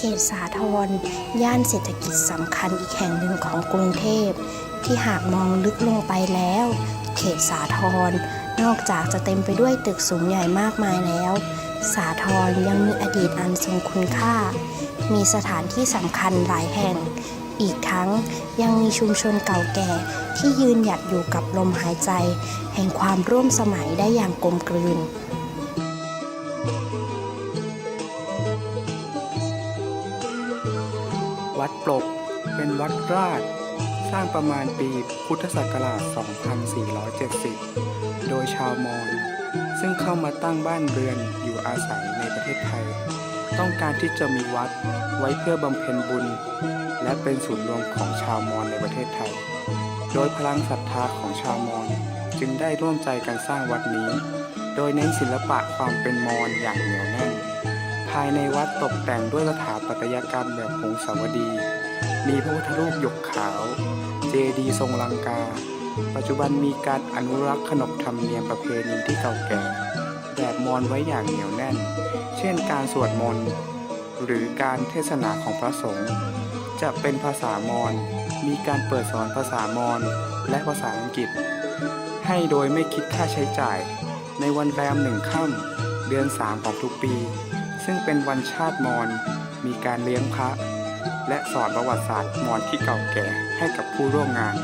เขตสาทรย่านเศรษฐกิจสำคัญอีกแห่งหนึ่งของกรุงเทพ ที่หากมองลึกลงไปแล้ว เขตสาทรนอกจากจะเต็มไปด้วยตึกสูงใหญ่มากมายแล้ว สาทรยังมีอดีตอันทรงคุณค่า มีสถานที่สำคัญหลายแห่ง อีกทั้งยังมีชุมชนเก่าแก่ที่ยืนหยัดอยู่กับลมหายใจ แห่งความร่วมสมัยได้อย่างกลมกลืน วัดปลก เป็นวัดราช สร้างประมาณปีพุทธศักราช 2470 โดยชาวมอญซึ่งเข้ามาตั้งบ้านเรือนอยู่อาศัยในประเทศไทย ต้องการที่จะมีวัดไว้เพื่อบำเพ็ญบุญ และเป็นศูนย์รวมของชาวมอญในประเทศไทย โดยพลังศรัทธาของชาวมอญจึงได้ร่วมใจกันสร้างวัดนี้ โดยเน้นศิลปะความเป็นมอญอย่างเหนียวแน่น ภายในวัดตกแต่งด้วยสถาปัตยกรรมแบบหงสาวดี มีพระพุทธรูปหยกขาว เจดีย์ทรงลังกา ปัจจุบันมีการอนุรักษ์ขนบธรรมเนียมประเพณีที่เก่าแก่ แบบมอญไว้อย่างเหนียวแน่น เช่นการสวดมนต์ หรือการเทศนาของพระสงฆ์ จะเป็นภาษามอญ มีการเปิดสอนภาษามอญและภาษาอังกฤษ ให้โดยไม่คิดค่าใช้จ่าย ในวันแรมหนึ่งค่ำเดือนสามของทุกปี ซึ่งเป็นวันชาติมอญมีการเลี้ยงพระ และสอนประวัติศาสตร์มอญที่เก่าแก่ให้กับผู้ร่วมงาน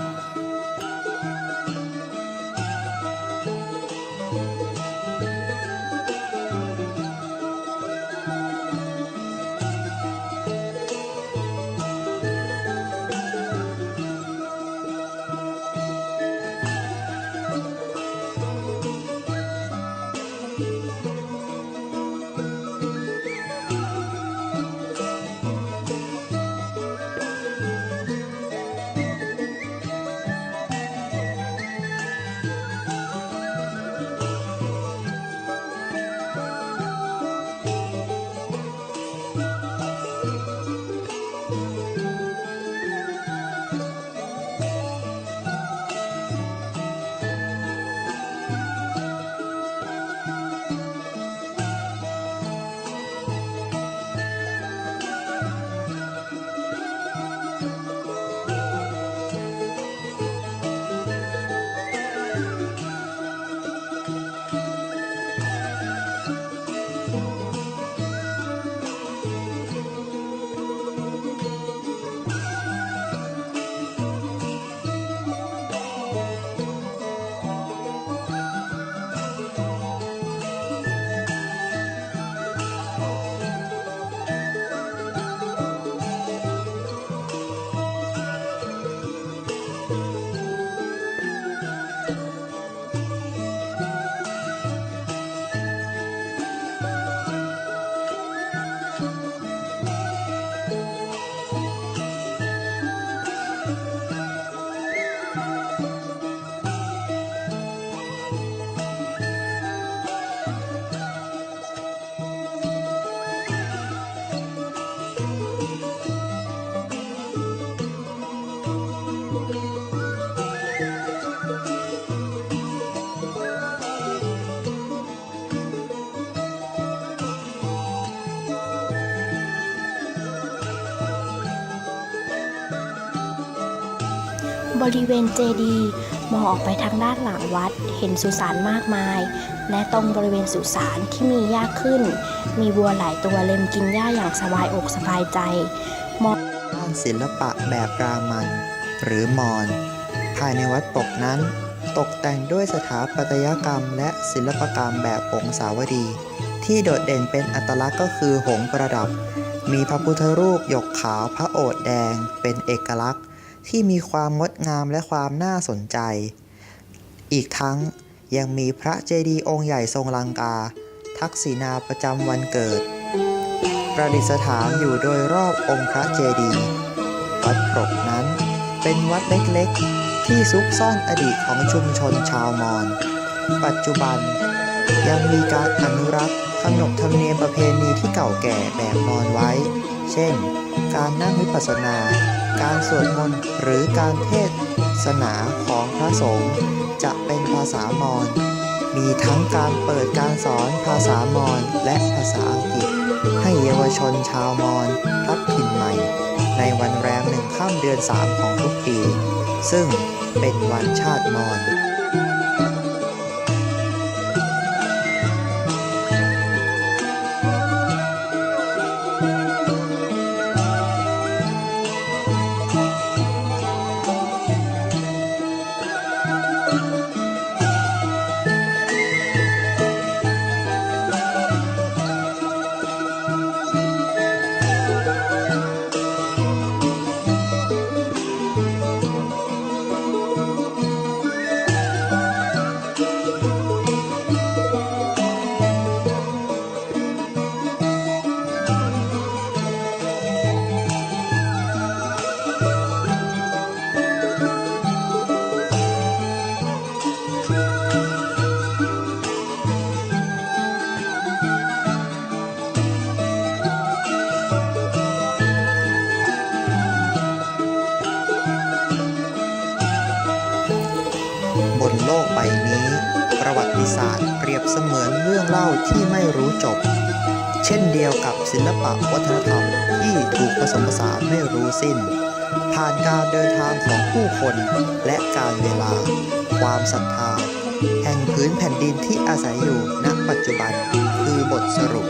บริเวณเจดีย์มองออกไปทางด้านหลังวัด เห็นสุสานมากมาย และตรงบริเวณสุสานที่มีหญ้าขึ้น มีวัวหลายตัวเล็มกินหญ้าอย่างสบายอกสบายใจ มองด้านศิลปะแบบรามัน หรือมอญภายในวัดปกนั้น ตกแต่งด้วยสถาปัตยกรรม และศิลปกรรมแบบหงสาวดี ที่โดดเด่นเป็นอัตลักษณ์ก็คือหงประดับ มีพระพุทธรูปหยกขาวพระโอษฐ์แดง เป็นเอกลักษณ์ ที่มีความงดงามและความน่าสนใจ อีกทั้งยังมีพระเจดีย์องค์ใหญ่ทรงลังกา ทักษิณาประจำวันเกิด ประดิษฐานอยู่โดยรอบองค์พระเจดีย์วัดปรกนั้นเป็นวัดเล็กๆ ที่ซุกซ่อนอดีตของชุมชนชาวมอญปัจจุบันยังมีการอนุรักษ์ขนบธรรมเนียมประเพณีที่เก่าแก่แบบมอญไว้ เช่น การนั่งวิปัสสนา การสวดมนต์หรือการเทศนาของพระสงฆ์จะเป็นภาษามอญมีทั้งการเปิดการสอนภาษามอญและภาษาอังกฤษ ให้เยาวชนชาวมอญพลัดถิ่นใหม่ ในวันแรมหนึ่งข้ามเดือนสามของทุกปี ซึ่งเป็นวันชาติมอญ ศาสตร์เปรียบเสมือนเรื่องเล่าที่ไม่รู้จบ เช่นเดียวกับศิลปะวัฒนธรรมที่ถูกผสมผสานไม่รู้สิ้น ผ่านการเดินทางของผู้คนและการเวลา ความศรัทธา แห่งพื้นแผ่นดินที่อาศัยอยู่ณปัจจุบันคือบทสรุป